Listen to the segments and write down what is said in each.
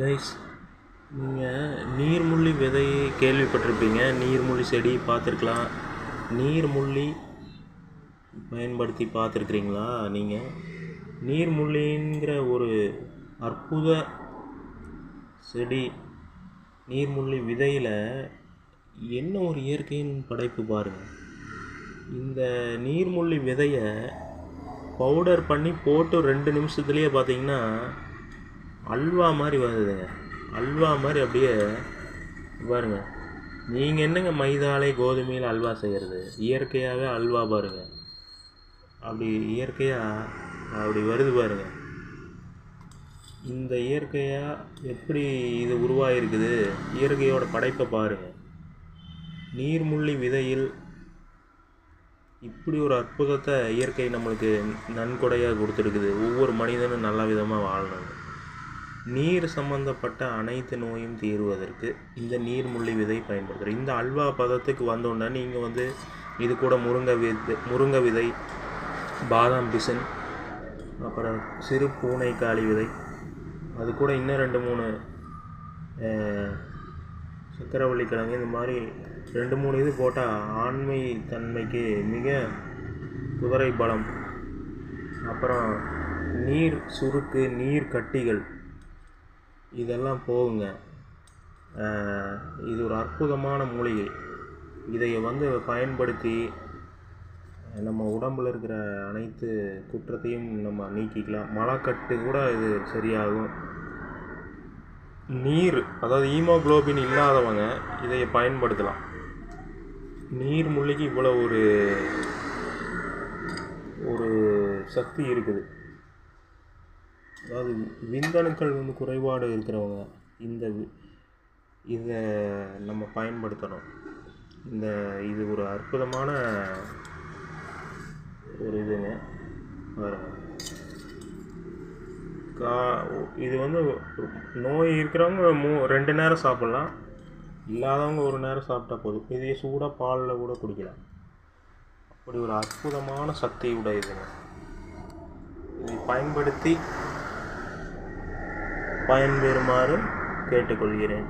Guys நீங்கள் நீர்முள்ளி விதை கேள்விப்பட்டிருப்பீங்க. நீர்முள்ளி செடி பார்த்துருக்கலாம். நீர்முள்ளி பயன்படுத்தி பார்த்துருக்குறீங்களா நீங்கள் நீர்முள்ளிங்கிற ஒரு அற்புத செடி நீர்முள்ளி விதையில் என்ன ஒரு இயற்கையின் படைப்பு பாருங்கள் இந்த நீர்முள்ளி விதையை பவுடர் பண்ணி போட்டு ரெண்டு நிமிஷத்துலேயே பார்த்தீங்கன்னா அல்வா மாதிரி வருதுங்க அல்வா மாதிரி அப்படியே பாருங்க. நீங்கள் என்னங்க மைதாலே கோதுமையில் அல்வா செய்கிறது இயற்கையாகவே அல்வா பாருங்க. அப்படி இயற்கையாக அப்படி வருது பாருங்க. இந்த இயற்கையாக எப்படி இது உருவாகிருக்குது இயற்கையோட படைப்பை பாருங்க. நீர்முள்ளி விதையில் இப்படி ஒரு அற்புதத்தை இயற்கை நம்மளுக்கு நன்கொடையாக கொடுத்துருக்குது. ஒவ்வொரு மனிதனும் நல்ல விதமாக வாழணும் நீர் சம்பந்தப்பட்ட அனைத்து நோயும் தீர்வதற்கு இந்த நீர்முள்ளி விதை பயன்படுத்துகிறோம் இந்த அல்வா பதத்துக்கு வந்தோடனே நீங்கள் வந்து இது கூட முருங்கை விதை முருங்கை விதை பாதாம் பிசின் அப்புறம் சிறு பூனைக்காளி விதை அது கூட இன்னும் ரெண்டு மூணு சக்கரவள்ளி கிழங்கு இந்த மாதிரி ரெண்டு மூணு இது போட்டால் ஆண்மை தன்மைக்கு மிக குதிரை பலம். அப்புறம் நீர் சுருக்கு நீர் கட்டிகள் இதெல்லாம் போகுங்க. இது ஒரு அற்புதமான மூலிகை. இதை வந்து பயன்படுத்தி நம்ம உடம்பில் இருக்கிற அனைத்து குற்றத்தையும் நம்ம நீக்கிக்கலாம். மலக்கட்டு கூட இது சரியாகும். நீர் அதாவது ஈமோகுளோபின் இல்லாதவங்க இதை பயன்படுத்தலாம். நீர் மூலிகை இவ்வளோ ஒரு ஒரு சக்தி இருக்குது. அதாவது விந்தணுக்கள் வந்து குறைபாடு இருக்கிறவங்க இந்த வி- இதை நம்ம பயன்படுத்தணும். இந்த இது ஒரு அற்புதமான ஒரு இதுங்க. கா இது வந்து நோய் இருக்கிறவங்க மூ ரெண்டு நேரம் சாப்பிட்லாம். இல்லாதவங்க ஒரு நேரம் சாப்பிட்டா போதும். இதே சூடாக பாலில் கூட குடிக்கலாம். அப்படி ஒரு அற்புதமான சக்தி உடையதுங்க. இதை பயன்படுத்தி பயன்பெறுமாறு கேட்டுக்கொள்கிறேன்.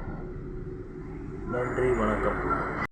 நன்றி வணக்கம்.